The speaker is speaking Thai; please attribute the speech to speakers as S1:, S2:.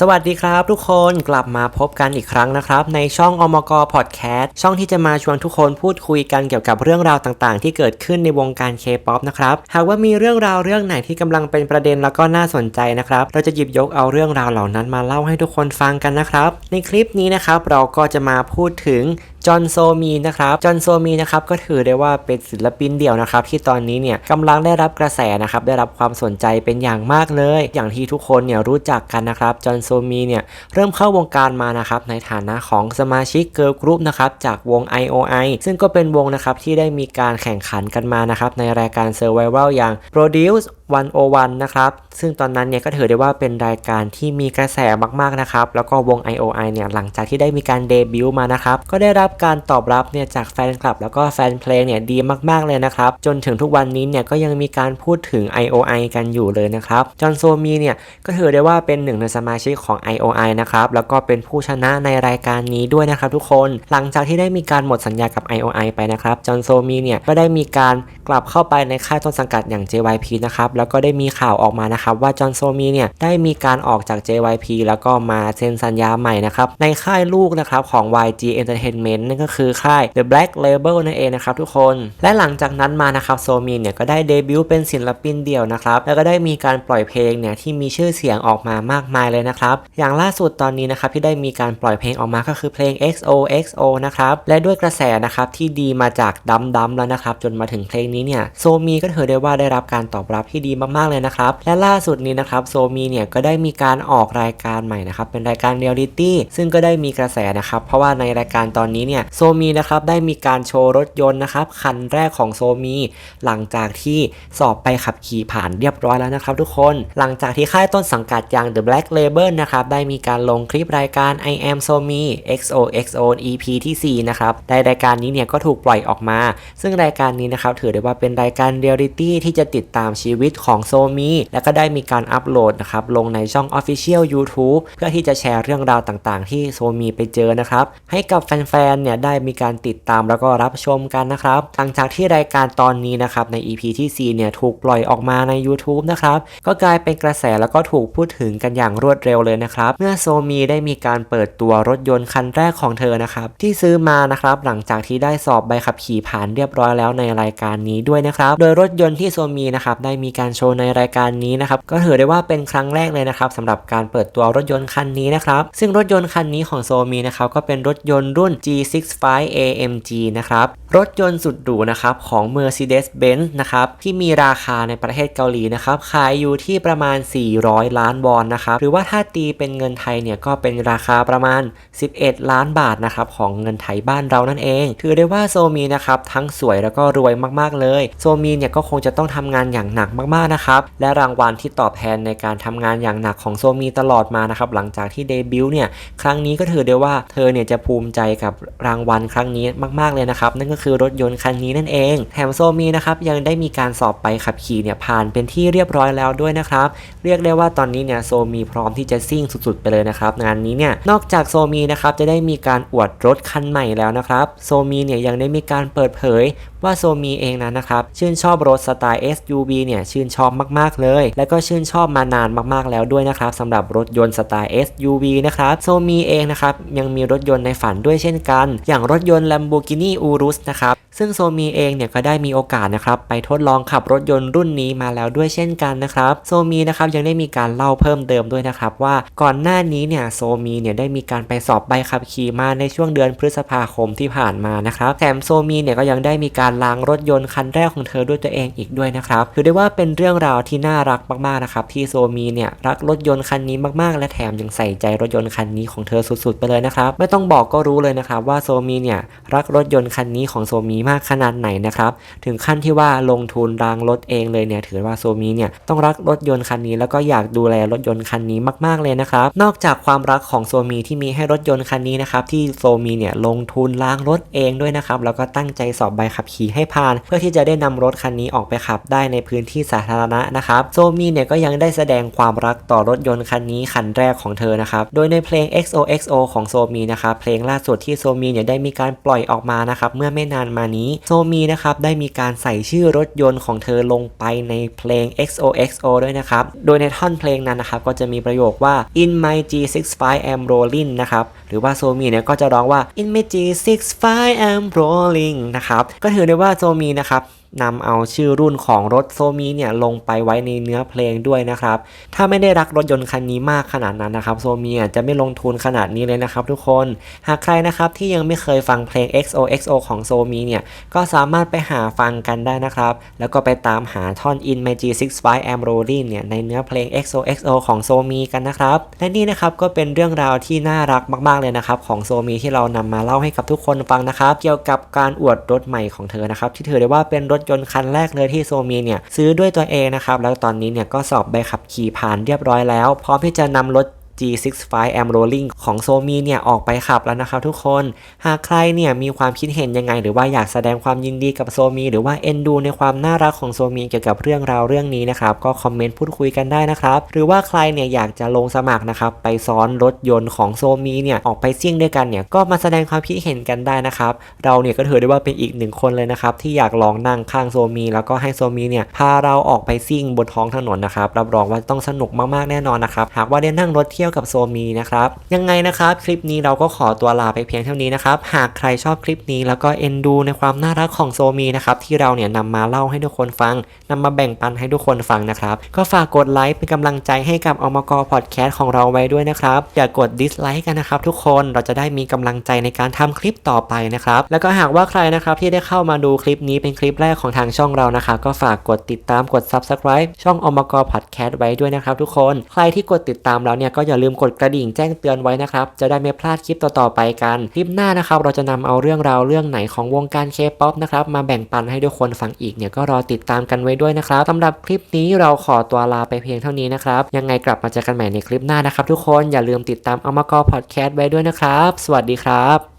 S1: สวัสดีครับทุกคนกลับมาพบกันอีกครั้งนะครับ ในช่องอมกพอดแคสต์ช่องที่จะมาชวนทุกคนพูดคุยกันเกี่ยวกับเรื่องราวต่างๆ ที่เกิดขึ้นในวงการเคป๊อปนะครับหากว่ามีเรื่องราวเรื่องไหนที่กำลังเป็นประเด็นแล้วก็น่าสนใจนะครับเราจะหยิบยกเอาเรื่องราวเหล่านั้นมาเล่าให้ทุกคนฟังกันนะครับ ในคลิปนี้นะครับเราก็จะมาพูดถึงจอห์นโซมีนะครับจอห์นโซมีนะครับก็ถือได้ว่าเป็นศิลปินเดี่ยวนะครับที่ตอนนี้เนี่ยกำลังได้รับกระแสนะครับได้รับความสนใจเป็นอย่างมากเลย อย่างที่ทุกคนเนี่ยรู้จักกันนะครับจอห์นโซมีเนี่ยเริ่มเข้าวงการมานะครับในฐานะของสมาชิกเกิร์ลกรุ๊ปนะครับจากวง IOI ซึ่งก็เป็นวงนะครับที่ได้มีการแข่งขันกันมานะครับในรายการ Survival อย่าง Produce 101นะครับ ซึ่งตอนนั้นเนี่ยก็ถือได้ว่าเป็นรายการที่มีกระแสมากๆนะครับ แล้วก็วง IOI เนี่ยหลังจากที่ได้มีการเดบิวต์มานะครับ ก็ได้รับการตอบรับเนี่ยจากแฟนคลับ แล้วก็แฟนเพลงเนี่ยดีมากๆเลยนะครับ จนถึงทุกวันนี้เนี่ยก็ยังมีการพูดถึง IOI กันอยู่เลยนะครับ จอห์นโซมีเนี่ยก็ถือได้ว่าเป็นหนึ่งในสมาชิกของ IOI นะครับ แล้วก็เป็นผู้ชนะในรายการนี้ด้วยนะครับทุกคน หลังจากที่ได้มีการหมดสัญญากับ IOI ไปนะครับ จอห์นโซมีเนี่ยก็ได้มีการกลับเข้าไปในค่ายต้นสังกัดอย่าง JYP นะครับแล้วก็ได้มีข่าวออกมานะครับว่าจอห์นโซมีเนี่ยได้มีการออกจาก JYP แล้วก็มาเซ็นสัญญาใหม่นะครับในค่ายลูกนะครับของ YG Entertainment นั่นก็คือค่าย The Black Label นั่นเองนะครับทุกคน และหลังจากนั้นมานะครับโซมีเนี่ยก็ได้เดบิวต์เป็นศิลปินเดี่ยวนะครับแล้วก็ได้มีการปล่อยเพลงเนี่ยที่มีชื่อเสียงออกมามากมายเลยนะครับอย่างล่าสุดตอนนี้นะครับที่ได้มีการปล่อยเพลงออกมาก็คือเพลง XOXO นะครับและด้วยกระแสนะครับที่ดีมาจากดัมดัมแล้วนะครับจนมาถึงเพลงนี้เนี่ยโซมีก็ถือได้ว่าได้รับการตอบรับที่ดีมากๆเลยนะครับ และล่าสุดนี้นะครับโซมีเนี่ยก็ได้มีการออกรายการใหม่นะครับเป็นรายการเรียลลิตี้ซึ่งก็ได้มีกระแสนะครับเพราะว่าในรายการตอนนี้เนี่ยโซมีนะครับได้มีการโชว์รถยนต์นะครับคันแรกของโซมี หลังจากที่สอบไปขับขี่ผ่านเรียบร้อยแล้วนะครับทุกคนหลังจากที่ค่ายต้นสังกัดอย่าง The Black Label นะครับได้มีการลงคลิปรายการ I Am Somi XOXO EP ที่4นะครับในรายการนี้เนี่ยก็ถูกปล่อยออกมา ซึ่งรายการนี้นะครับถือได้ว่าเป็นรายการเรียลลิตี้ที่จะติดตามชีวิตของโซมีและก็ได้มีการอัปโหลดนะครับลงในช่อง Official YouTube เพื่อที่จะแชร์เรื่องราวต่างๆ ที่โซมีไปเจอนะครับ ให้กับแฟนๆเนี่ยได้มีการติดตามแล้วก็รับชมกันนะครับหลังจากที่รายการตอนนี้นะครับใน EP ที่4เนี่ยถูกปล่อยออกมาใน YouTube นะครับก็กลายเป็นกระแสแล้วก็ถูกพูดถึงกันอย่างรวดเร็วเลยนะครับเมื่อโซมีได้มีการเปิดตัวรถยนต์คันแรกของเธอนะครับที่ซื้อมานะครับหลังจากที่ได้สอบใบขับขี่ผ่านเรียบร้อยแล้วในรายการนี้ด้วยนะครับโดยรถยนต์ที่โซมีนะครับได้มีการโชว์ในรายการนี้นะครับก็ถือได้ว่าเป็นครั้งแรกเลยนะครับสำหรับการเปิดตัวรถยนต์คันนี้นะครับซึ่งรถยนต์คันนี้ของโซมีนะครับก็เป็นรถยนต์รุ่น G65 AMG นะครับรถยนต์สุดหรูนะครับของ Mercedes-Benz นะครับที่มีราคาในประเทศเกาหลีนะครับขายอยู่ที่ประมาณ 400 ล้านวอนนะครับหรือว่าถ้าตีเป็นเงินไทยเนี่ยก็เป็นราคาประมาณ 11 ล้านบาทนะครับของเงินไทยบ้านเรานั่นเอง ถือได้ว่าโซมีนะครับทั้งสวยแล้วก็รวยมากๆเลย โซมีเนี่ยก็คงจะต้องทำงานอย่างหนักมากๆนะครับ และรางวัลที่ตอบแทนในการทำงานอย่างหนักของโซมีตลอดมานะครับหลังจากที่เดบิวต์เนี่ยครั้งนี้ก็ถือได้ว่าเธอเนี่ยจะภูมิใจกับรางวัลครั้งนี้มาก ๆเลยนะครับนั่นก็คือรถยนต์คันนี้นั่นเอง แถมโซมีนะครับยังได้มีการสอบไปขับขี่เนี่ยผ่านเป็นที่เรียบร้อยแล้วด้วยนะครับเรียกได้ว่าตอนนี้เนี่ยโซมีพร้อมที่จะซิ่งสุดๆ ไปเลยนะครับงานนี้เนี่ยนอกจากโซมีนะครับจะได้มีการอวดรถคันใหม่แล้วนะครับโซมีเนี่ยยังได้มีการเปิดเผย ว่าโซมีเองนั้นนะครับชื่นชอบรถสไตล์ SUV เนี่ยชื่นชอบมากๆเลย และก็ชื่นชอบมานานมากๆแล้วด้วยนะครับสำหรับรถยนต์สไตล์ SUV นะครับโซมีเองนะครับยังมีรถยนต์ในฝันด้วยเช่นกัน อย่างรถยนต์ Lamborghini Urus นะครับซึ่งโซมีเองเนี่ยก็ได้มีโอกาสนะครับไปทดลองขับรถยนต์รุ่นนี้มาแล้วด้วยเช่นกันนะครับโซมีนะครับยังได้มีการเล่าเพิ่มเติมด้วยนะครับว่าก่อนหน้านี้เนี่ยโซมีเนี่ยได้มีการไปสอบใบขับขี่มาในช่วงเดือนพฤษภาคมที่ผ่านมานะครับแถมโซมีเนี่ยก็ยังได้มีการล้างรถยนต์คันแรกของเธอด้วยตัวเองอีกด้วยนะครับถือได้ว่าเป็นเรื่องราวที่น่ารักมากๆนะครับที่โซมีเนี่ยรักรถยนต์คันนี้มากๆ และแถมยังใส่ใจรถยนต์คันนี้ของเธอสุดๆ ไปเลยนะครับไม่ต้องบอกก็รู้เลยนะครับว่าโซมีเนี่ยรักรถยนต์คันนี้ของโซมีมากขนาดไหนนะครับถึงขั้นที่ว่าลงทุนรางรถเองเลยเนี่ยถือว่าโซมีเนี่ยต้องรักรถยนต์คันนี้แล้วก็อยากดูแลรถยนต์คันนี้มากๆเลยนะครับนอกจากความรักของโซมีที่มีให้รถยนต์คันนี้นะครับที่โซมีเนี่ยลงทุนล้างรถเองด้วยนะครับแล้วก็ตั้งใจสอบใบขับขี่ขี่ให้ผ่าน เพื่อที่จะได้นำรถคันนี้ออกไปขับได้ในพื้นที่สาธารณะนะครับโซมีเนี่ยก็ยังได้แสดงความรักต่อรถยนต์คันนี้คันแรกของเธอนะครับโดยในเพลง XOXO ของโซมีนะครับเพลงล่าสุดที่โซมีเนี่ยได้มีการปล่อยออกมานะครับเมื่อไม่นานมานี้โซมีนะครับได้มีการใส่ชื่อรถยนต์ของเธอลงไปในเพลง XOXO ด้วยนะครับโดยในท่อนเพลงนั้นนะครับก็จะมีประโยคว่า in my G65 I'm rolling นะครับหรือว่าโซมีเนี่ยก็จะร้องว่า in my G65 I'm rolling นะครับก็ถือได้ว่าโซมีนะครับ นำเอาชื่อรุ่นของรถโซมีเนี่ยลงไปไว้ในเนื้อเพลงด้วยนะครับ ถ้าไม่ได้รักรถยนต์คันนี้มากขนาดนั้นนะครับโซมีอะจะไม่ลงทุนขนาดนี้เลยนะครับทุกคน หากใครนะครับที่ยังไม่เคยฟังเพลง XOXO ของโซมีเนี่ยก็สามารถไปหาฟังกันได้นะครับ แล้วก็ไปตามหาท่อน In My G65 Am Rolling เนี่ยในเนื้อเพลง XOXO ของโซมีกันนะครับ และนี่นะครับก็เป็นเรื่องราวที่น่ารักมาก ๆ เลยนะครับ ของโซมีที่เรานำมาเล่าให้กับทุกคนฟังนะครับ เกี่ยวกับการอวดรถใหม่ของเธอนะครับที่ถือได้ว่าเป็นรถยนต์คันแรกเลยที่โซมีเนี่ยซื้อด้วยตัวเองนะครับแล้วตอนนี้เนี่ยก็สอบใบขับขี่ผ่านเรียบร้อยแล้วพร้อมที่จะนำรถ G65 Am Rolling ของโซมีเนี่ยออกไปขับแล้วนะครับทุกคน หากใครเนี่ยมีความคิดเห็นยังไง หรือว่าอยากแสดงความยินดีกับโซมีหรือว่าเอ็นดูในความน่ารักของโซมีเกี่ยวกับเรื่องราวเรื่องนี้นะครับก็คอมเมนต์พูดคุยกันได้นะครับ หรือว่าใครเนี่ยอยากจะลงสมัครนะครับไปซ้อนรถยนต์ของโซมีเนี่ยออกไปซิ่งด้วยกันเนี่ยก็มาแสดงความคิดเห็นกันได้นะครับเราเนี่ยก็ถือได้ว่าเป็นอีกหนึ่งคนเลยนะครับที่อยากลองนั่งข้างโซมีแล้วก็ให้โซมีเนี่ยพาเราออกไปซิ่งบนท้องถนนนะครับรับรองว่าต้องสนุกมากๆแน่นอนนะครับหากว่าได้นั่งรถเที่ยวกับโซมีนะครับ ยังไงนะครับคลิปนี้เราก็ขอตัวลาไปเพียงเท่านี้นะครับ หากใครชอบคลิปนี้แล้วก็เอ็นดูในความน่ารักของโซมีนะครับที่เราเนี่ยนำมาเล่าให้ทุกคนฟังนำมาแบ่งปันให้ทุกคนฟังนะครับ ก็ฝากกดไลค์เป็นกำลังใจให้กับอมกพอดแคสต์ของเราไว้ด้วยนะครับ อย่ากกดดิสไลค์กันนะครับทุกคนเราจะได้มีกำลังใจในการทำคลิปต่อไปนะครับ แล้วก็หากว่าใครนะครับที่ได้เข้ามาดูคลิปนี้เป็นคลิปแรกของทางช่องเรานะครับก็ฝากกดติดตามกด subscribe ช่องอมกพอดแคสต์ไว้ด้วยนะครับ ทุกคน ใครที่กดติดตามแล้วเนี่ยก็อย่าอย่าลืมกดกระดิ่งแจ้งเตือนไว้นะครับ จะได้ไม่พลาดคลิปต่อๆไปกัน คลิปหน้านะครับ เราจะนำเอาเรื่องราวเรื่องไหนของวงการเคป๊อปนะครับ มาแบ่งปันให้ทุกคนฟังอีกเนี่ยก็รอติดตามกันไว้ด้วยนะครับสำหรับคลิปนี้เราขอตัวลาไปเพียงเท่านี้นะครับ ยังไงกลับมาเจอกันใหม่ในคลิปหน้านะครับ ทุกคนอย่าลืมติดตามเอามากอพอดแคสต์ไว้ด้วยนะครับ สวัสดีครับ